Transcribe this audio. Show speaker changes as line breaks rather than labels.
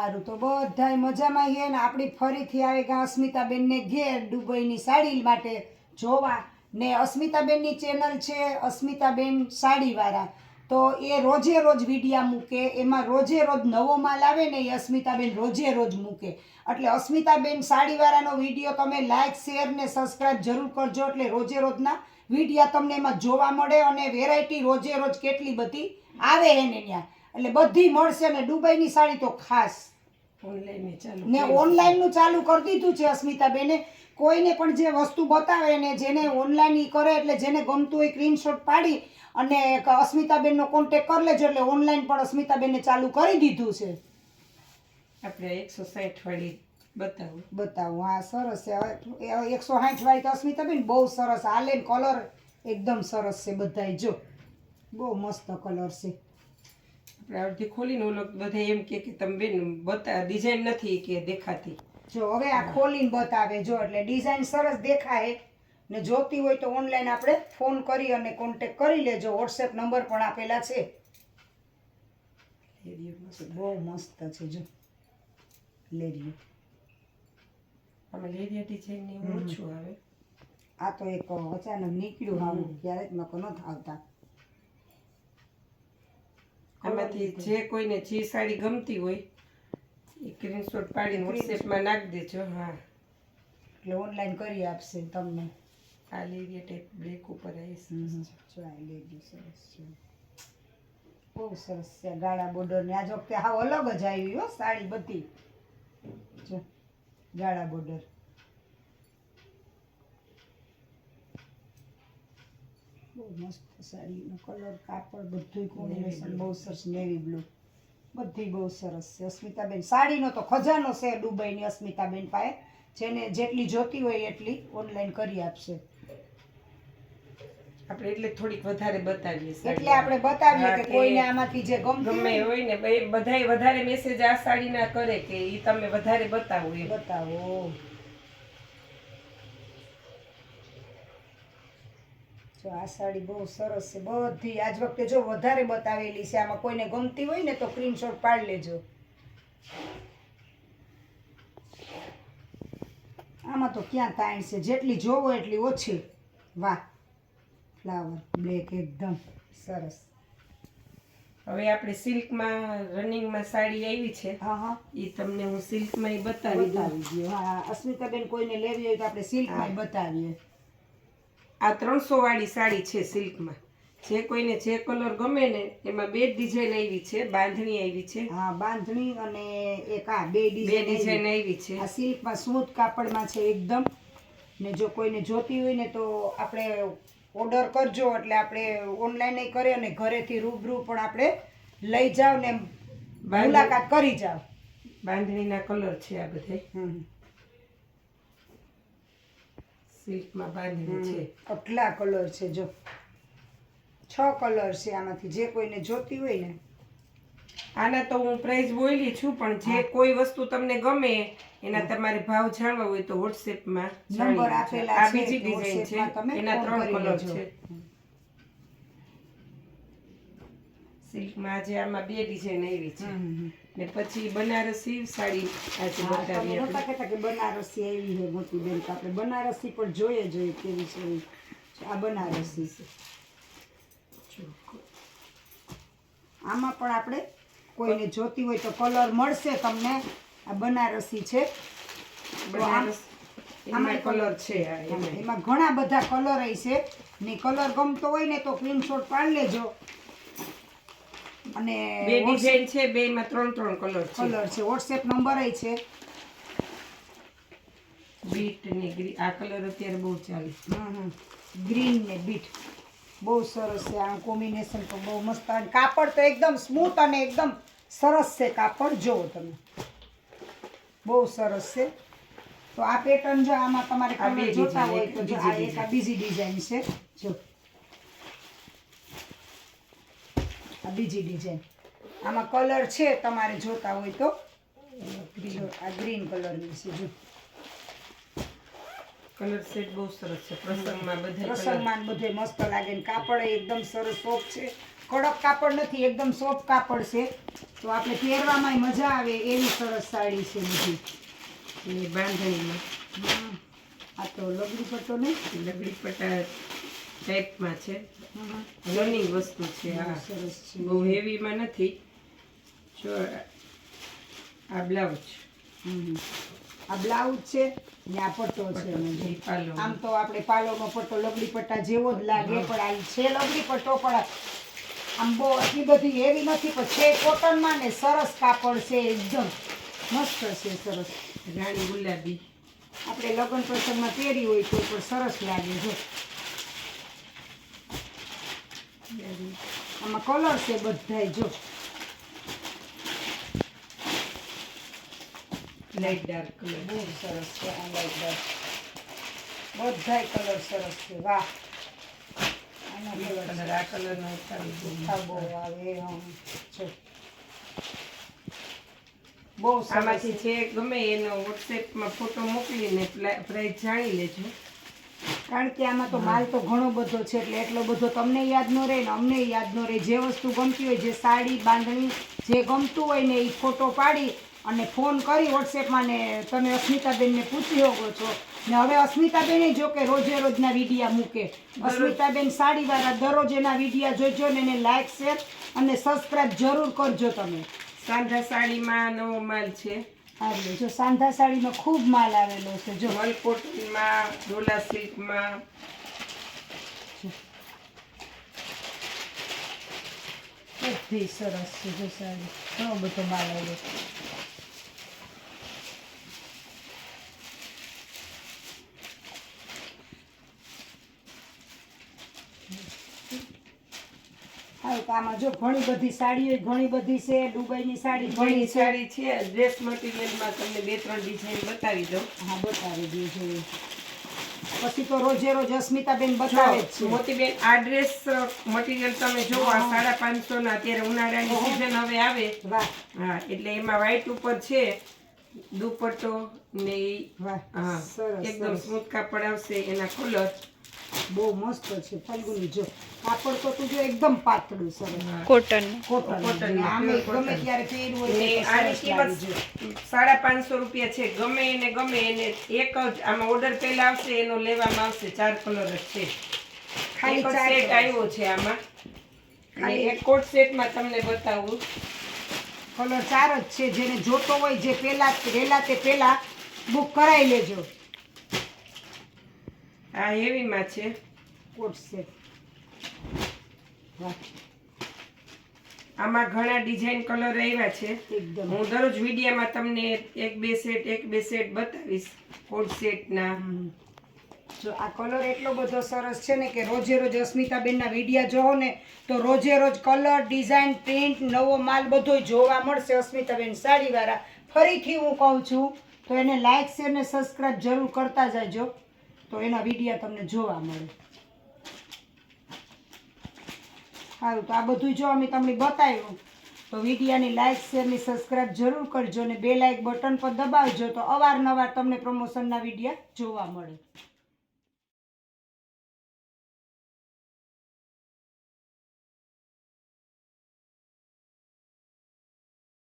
સારું તો બધાય મજામાં છે ને આપણી ફરીથી આવે ગયા અસ્મિતાબેનને ઘેર દુબઈની સાડી માટે જોવા. ને અસ્મિતાબેનની ચેનલ છે અસ્મિતાબેન સાડીવાળા. તો એ રોજે રોજ વિડીયા મૂકે, એમાં રોજે રોજ નવો માલ આવે ને એ અસ્મિતાબેન રોજે રોજ મૂકે. એટલે અસ્મિતાબેન સાડીવાળાનો વીડિયો તમે લાઇક શેર ને સબસ્ક્રાઈબ જરૂર કરજો એટલે રોજે રોજના વિડીયા તમને એમાં જોવા મળે અને વેરાયટી રોજે રોજ કેટલી બધી આવે એને ત્યાં. એટલે બધી મળશે ને દુબઈની સાડી તો ખાસ. ને ઓનલાઈનનું ચાલુ કરી દીધું છે અસ્મિતાબેને. કોઈને પણ જે વસ્તુ બતાવે ને જેને ઓનલાઈન ઈ કરે એટલે જેને ગમતું હોય સ્ક્રીનશોટ પાડી અને અસ્મિતાબેનનો કોન્ટેક કરી લેજો એટલે ઓનલાઈન પણ અસ્મિતાબેને ચાલુ કરી દીધું છે.
આપણે એકસો સાઠ વાળી બતાવું.
બતાવું. હા સરસ છે. એકસો સાઠ વાળી તો અસ્મિતાબેન બહુ સરસ. હાલે ને કલર એકદમ સરસ છે બધાય. જો બહુ મસ્ત કલર છે.
આપણે અડધી ખોલીને ઓલો બધા એમ કે કે તમે બેન બતા ડિઝાઇન નથી કે દેખાતી.
જો હવે આ ખોલીને બતાવે જો એટલે ડિઝાઇન સરસ દેખાય ને જોતી હોય તો ઓનલાઈન આપણે ફોન કરી અને કોન્ટેક કરી લેજો. વોટ્સએપ નંબર પણ આપેલા છે. બહુ મસ્ત છે જો. લેરિયો
અમે લેરિયા ડિઝાઇનની ઓછું આવે.
આ તો એક અચાનક નીકળ્યું આવું ક્યારેક નકો નથી આવતા.
આમાંથી જે કોઈને જે સાડી ગમતી હોય એ સ્ક્રીનશોટ પાડીને વોટ્સએપમાં નાખી દેજો હા.
એટલે ઓનલાઈન કરી આપશે તમને.
આ લેવી ટાઈપ બ્લેક ઉપર આવીશ
જો આ લેરિયો સરસ છે. બહુ સરસ છે ગાળા બોર્ડર ને. આજ વખતે હાવ અલગ જ આવી હો સાડી બધી. જો ગાળા બોર્ડર. બહુ મસ્ત સાડીનો કલર કાપડ બધું કોમ્બિનેશન બહુ સરસ નેવી બ્લુ બધી બહુ સરસ છે. અસ્મિતાબેન સાડીનો તો ખજાનો છે દુબઈની અસ્મિતાબેન પાસે. જેને જેટલી જોતી હોય એટલી ઓનલાઈન કરી આપશે.
આપણે એટલે થોડીક વધારે બતાવીએ
એટલે આપણે બતાવીએ કે કોઈને આમાંથી જે
ગમે
હોય.
ને બધાય વધારે મેસેજ આ સાડી ના કરે કે ઈ તમે વધારે બતાવો
એ બતાવો. જો આ સાડી બહુ સરસ છે બધી આજ વખતે જો વધારે બતાવેલી છે આમાં કોઈને ગમતી હોય ને તો સ્ક્રીનશોટ પાડી લેજો. આમાં તો ક્યાં તાણ છે જેટલી જોવો એટલી ઓછી. વાહ ફ્લાવર બ્લેક એકદમ સરસ.
હવે આપણે સિલ્કમાં રનિંગમાં સાડી આવી છે.
હા હા.
એ તમને હું સિલ્કમાં બતાવી દઉં.
બતાવી દો હા અસ્મિતાબેન કોઈને લેવી હોય તો આપણે સિલ્કમાં બતાવીએ.
આ ત્રણસો વાળી સાડી છે સિલ્કમાં. જે કોઈને જે કલર ગમે ને એમાં બે ડિઝાઇન આવી છે બાંધણી આવી છે.
હા બાંધણી અને એક આ બે ડિઝાઇન
ડિઝાઇન આવી. છે.
આ સિલ્કમાં સ્મૂથ કાપડમાં છે એકદમ. ને જો કોઈને જોતી હોય ને તો આપણે ઓર્ડર કરજો એટલે આપણે ઓનલાઈન કરીએ અને ઘરેથી રૂબરૂ પણ આપણે લઈ જાવ ને મુલાકાત કરી જાવ
બાંધણીના કલર છે આ બધા
હમ.
સિલ્કમાં બાંધણી છે.
આટલા કલર છે જો. છ કલર છે આમાંથી જે કોઈને જોતી હોય ને.
આના તો હું પ્રાઇસ બોલી છું પણ જે કોઈ વસ્તુ તમને ગમે એના તમારે ભાવ જાણવા હોય તો વોટ્સએપમાં
નંબર આપેલા
આ બીજી ડિઝાઇન છે એના ત્રણ કલર છે. સિલ્કમાં આજે આમાં બે ડિઝાઇન આવી છે. ને પછી બનારસી સાડી આજે બતાવી
તમે કહેતા કે બનારસી આવી છે મોટી બેન તો આપણે બનારસી પણ જોઈએ જોઈએ કેવી છે આ બનારસી છે. આમાં પણ આપણે કોઈને જોતી હોય તો કલર મળશે તમને. આ બનારસી છે.
બનારસ કલર છે એમાં.
ઘણા બધા કલર છે. ને કલર ગમતો હોય ને તો સ્ક્રીનશોટ પાડી લેજો. અને
બે ડિઝાઇન છે બે માં ત્રણ ત્રણ કલર છે.
કલર છે. વોટ્સએપ નંબર છે.
બીટ ને ગ્રી આ કલર અત્યારે બહુ ચાલે
ગ્રીન ને બીટ બહુ સરસ છે. આ કોમ્બિનેશન તો બહુ મસ્ત. અને કાપડ તો એકદમ સ્મૂથ અને એકદમ સરસ છે કાપડ. જોવો તમે. બહુ સરસ છે. તો આ પેટર્ન જો આમાં તમારે જોતા હોય તો જો આ એક બીજી ડિઝાઇન છે. જો. આ બીજી ડિઝાઇન આમાં કલર છે તમારે જોતા હોય તો. બીજો આ ગ્રીન કલરની છે જો.
કલર સેટ બહુ સરસ છે પ્રસંગમાં બધે
પ્રસંગમાં બધે મસ્ત લાગે ને કાપડ એકદમ સરસ સોફ્ટ છે. કડક કાપડ નથી એકદમ સોફ્ટ કાપડ છે. તો આપણે પહેરવામાં મજા આવે એવી સરસ સાડી છે બધી.
બાંધણીમાં.
આ તો લગડી પટ્ટો નહીં?
લગડી પટ્ટા ટાઈપમાં છે. રનિંગ વસ્તુ છે આ
સરસ છે.
બહુ હેવીમાં નથી. જો આ બ્લાઉઝ.
આ બ્લાઉઝ છે ને આ પટ્ટો છે આમ તો આપણે પાલોનો પટ્ટો લગડી પટ્ટા જેવો જ લાગે પણ આ છે લગડી પટ્ટો પણ આમ બહુ એટલી બધી હેવી નથી પણ છે કોટનમાં ને સરસ કાપડ છે એકદમ મસ્ત છે સરસ.
રાણી ગુલાબી.
આપણે લગ્ન પ્રસંગમાં પહેરી હોય તો પણ સરસ લાગે જો. આમાં કલર છે બધાય જો
લાઇટ ડાર્ક કલર
બહુ સરસ છે આ લાઈટ ડાર્ક. બધાય કલર સરસ છે વાહ
આ કલરનો
આવે. જો. બહુ
આમાંથી જે ગમે એનો વોટ્સએપમાં ફોટો મોકલીને પ્રાઇસ જાણી લેજો
કારણ કે આમાં તો માલ તો ઘણો બધો છે એટલે એટલો બધો તમને યાદ ન રહે ને અમને યાદ ન રહે. જે વસ્તુ ગમતી હોય જે સાડી બાંધણી જે ગમતું હોય ને એ ફોટો પાડી અને ફોન કરી વોટ્સએપમાં ને તમે અસ્મિતાબેનને પૂછી શકો છો. ને હવે અસ્મિતાબેને જો કે રોજે રોજના વિડીયા મૂકે. અસ્મિતાબેન સાડીવાળા દરરોજ એના વિડીયા જોજો ને એને લાઈક શેર અને સબસ્ક્રાઈબ જરૂર કરજો તમે.
સાંધા સાડીમાં નવો માલ છે.
હા જો સાંધા સાડીનો ખૂબ માલ આવેલો છે. જો.
મલ કોટનમાં ડોલા સિલ્કમાં.
બધી સરસ છે જો સાડી. ઘણો બધો માલ આવેલો છે. આમાં જો ઘણી બધી સાડીઓ ઘણી બધી છે દુબઈની સાડી
ઘણી સાડી છે ડ્રેસ મટીરિયલમાં તમને બે ત્રણ ડિઝાઇન બતાવી દઉં.
હા બતાવી દેજો. પછી તો રોજે રોજ અસ્મિતાબેન બતાવે છે.
મોતીબેન આ ડ્રેસ મટીરિયલ તમે જો આ સાડા પાંચસો ના અત્યારે ઉનાળાની સિઝન હવે આવે.
વાહ.
હા એટલે એમાં વ્હાઇટ ઉપર છે દુપટ્ટો ને
વાહ.
હા
સરસ
એકદમ સ્મૂથ કાપડ આવશે એના કલર
બહુ મસ્ત છે ફલ્ગુની જો. કાપડ તો તું જો એકદમ પાતળું સરસ.
કોટન
કોટન
કોટન,
આમે ગમે ત્યારે પહેરવું હોય
આની. કિંમત સાડા પાંચસો રૂપિયા છે. ગમે એને ગમે એને. એક જ આમાં ઓર્ડર પહેલા આવશે એનો લેવામાં આવશે. ચાર કલર જ છે.
ખાલી
સેટ. આવ્યો છે આમાં. અને
ખાલી-
એક કોટ સેટમાં તમને બતાવું.
કલર ચાર જ છે. જેને જોતો હોય જે પહેલા પહેલા તે પહેલા બુક કરાવી લેજો.
આ હેવીમાં છે.
કોટ વાહ
આમાં ઘણા ડિઝાઇન કલર આવ્યા છે. હું દરરોજ વિડીયામાં તમને એક બે સેટ એક બે સેટ બતાવીશ કોટ સેટના.
જો આ કલર એટલો બધો સરસ છે ને કે રોજે રોજ અસ્મિતાબેનના વિડીયા જોવો ને તો રોજે રોજ કલર ડિઝાઇન પ્રિન્ટ નવો માલ બધો જોવા મળશે અસ્મિતાબેન સાડીવાળા. ફરીથી હું કહું છું તો એને લાઇક શેર ને સબસ્ક્રાઈબ જરૂર કરતા જાજો. તો એના વિડીયા તમને જોવા મળે. સારું, તો આ બધું જો અમે તમને બતાવ્યું. તો વિડીયાની લાઇક શેરની સબસ્ક્રાઈબ જરૂર કરજો અને બે લાઇક બટન પર દબાવજો તો અવારનવાર તમને પ્રમોશનના વિડીયા જોવા મળે.